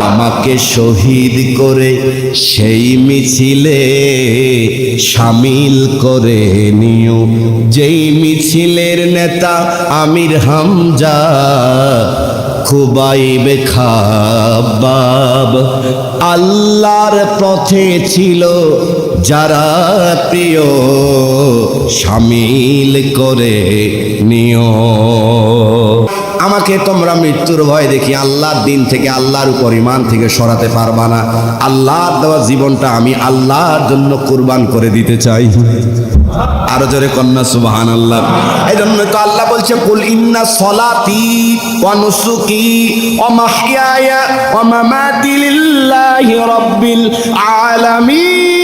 আমাকে শহীদ করে সেই মিছিলে সামিল করে নিও। যেই মিছিলের নেতা আমির হামজা, খুবাইবে খাবাব। আল্লাহর পথে ছিল যারা প্রিয়, সামিল করে নিও। আমাকে তোমরা মৃত্যুর ভয় দেখি। আল্লাহর দিন থেকে আল্লাহর উপর ইমান থেকে সরাতে পারবা না। আল্লাহর দেওয়া জীবনটা আমি আল্লাহর জন্য কুরবান করে দিতে চাই। আরও জোরে কন্যা সুবাহান আল্লাহ এই জন্য তো আল্লাহ বলছে, কুল ইন্না সলাতি ওয়া নুসুকি ওয়া মাহইয়ায়া ওয়া মামাতি লিল্লাহি রাব্বিল আলামিন।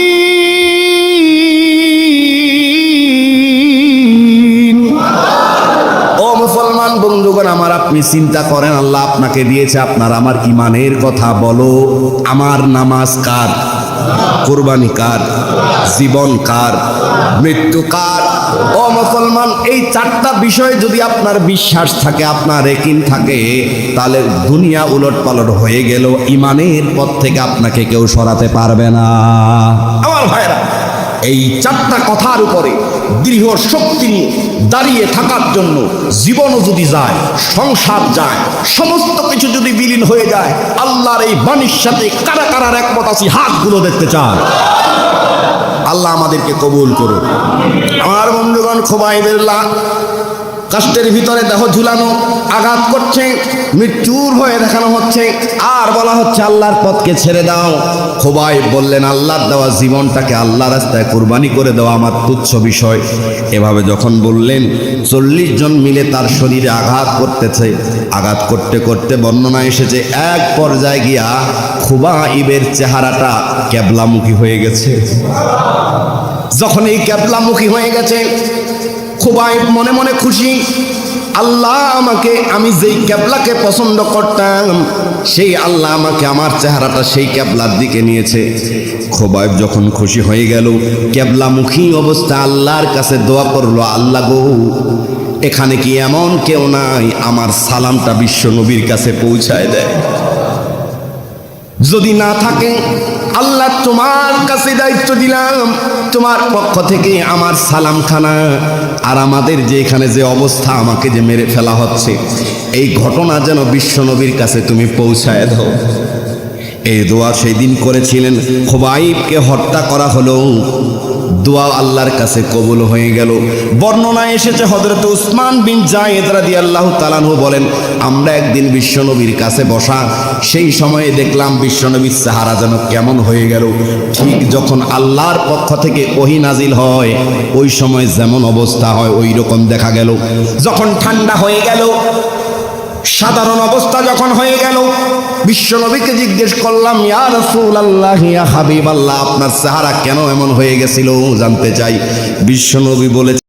আপনি চিন্তা করেন, আল্লাহ আপনাকে দিয়েছে, আপনার আমার ইমানের কথা বলো। আমার নামাজ কার? কোরবানি কার? জীবন কার? মৃত্যু কার? ও মুসলমান, এই চারটা বিষয় যদি আপনার বিশ্বাস থাকে, আপনার একিন থাকে, তাহলে দুনিয়া উলট পালট হয়ে গেল। ইমানের পথ থেকে আপনাকে কেউ সরাতে পারবে না। আমার ভাইরা এই চারটা কথার উপরে দৃঢ় শক্তি নিয়ে দাঁড়িয়ে থাকার জন্য জীবনও যদি যায়, সংসার যায়, সমস্ত কিছু যদি বিলীন হয়ে যায়, আল্লাহর এই বাণীর সাথে কারা কারার একমত আছি, হাতগুলো দেখতে চান। আল্লাহ আমাদেরকে কবুল করুন আমার বন্ধুগণ খোবাইদের কাষ্টের ভিতরে দেহ ঝুলানো, আঘাত করছে, মৃত্যুর ভয়ে দেখানো হচ্ছে, আর বলা হচ্ছে আল্লাহর পথকে ছেড়ে দাও। খোবাই বললেন, আল্লাহর দেওয়া জীবনটাকে আল্লাহ রাস্তায় কুরবানি করে দেওয়া আমার তুচ্ছ বিষয়। এভাবে যখন বললেন, চল্লিশ জন মিলে তার শরীরে আঘাত করতেছে। আঘাত করতে করতে বর্ণনা এসেছে, এক পর্যায়ে গিয়া খুবা ইবের চেহারাটা ক্যাবলামুখী হয়ে গেছে। যখন এই ক্যাবলামুখী হয়ে গেছে খুবাই মনে মনে খুশি, আল্লাহ আমাকে, আমি যেই ক্যাবলাকে পছন্দ করতাম, সেই আল্লাহ আমাকে আমার চেহারাটা সেই ক্যাবলার দিকে নিয়েছে। খোবাইব যখন খুশি হয়ে গেল, ক্যাবলামুখী অবস্থা আল্লাহর কাছে দোয়া করল, আল্লাহ গো, এখানে কি এমন কেউ নাই, আমার সালামটা বিশ্ব নবীর কাছে পৌঁছায় দেয়। যদি না থাকে আল্লাহ তোমার কাছে দায়িত্ব দিলাম, তোমার পক্ষ থেকে আমার সালামখানা। আর আমাদের যে এখানে যে অবস্থা, আমাকে যে মেরে ফেলা হচ্ছে, এই ঘটনা যেন বিশ্বনবীর কাছে তুমি পৌঁছায় দাও। এই দোয়া সেই দিন করেছিলেন, খোবাইবকে হত্যা করা হলো। দোয়া আল্লাহর কাছে কবুল হয়ে গেল। বর্ণনায় এসেছে হজরত উসমান বিন জায়েদ রাদিয়াল্লাহু তাআলাহু বলেন, আমরা একদিন বিশ্বনবীর কাছে বসা, সেই সময়ে দেখলাম বিশ্বনবীর চেহারা যেন কেমন হয়ে গেল। ঠিক যখন আল্লাহর পক্ষ থেকে ওহি নাজিল হয়, ওই সময় যেমন অবস্থা হয় ওই রকম দেখা গেল। যখন ঠান্ডা হয়ে গেল সাধারণ অবস্থা যখন হয়ে গেল, বিশ্বনবীকে জিজ্ঞেস করলাম, ইয়া রাসূল আল্লাহ ইয়া হাবিব আল্লাহ আপনার সাহারা কেন এমন হয়ে গেছিল? জানতে চাই। বিশ্বনবী বলে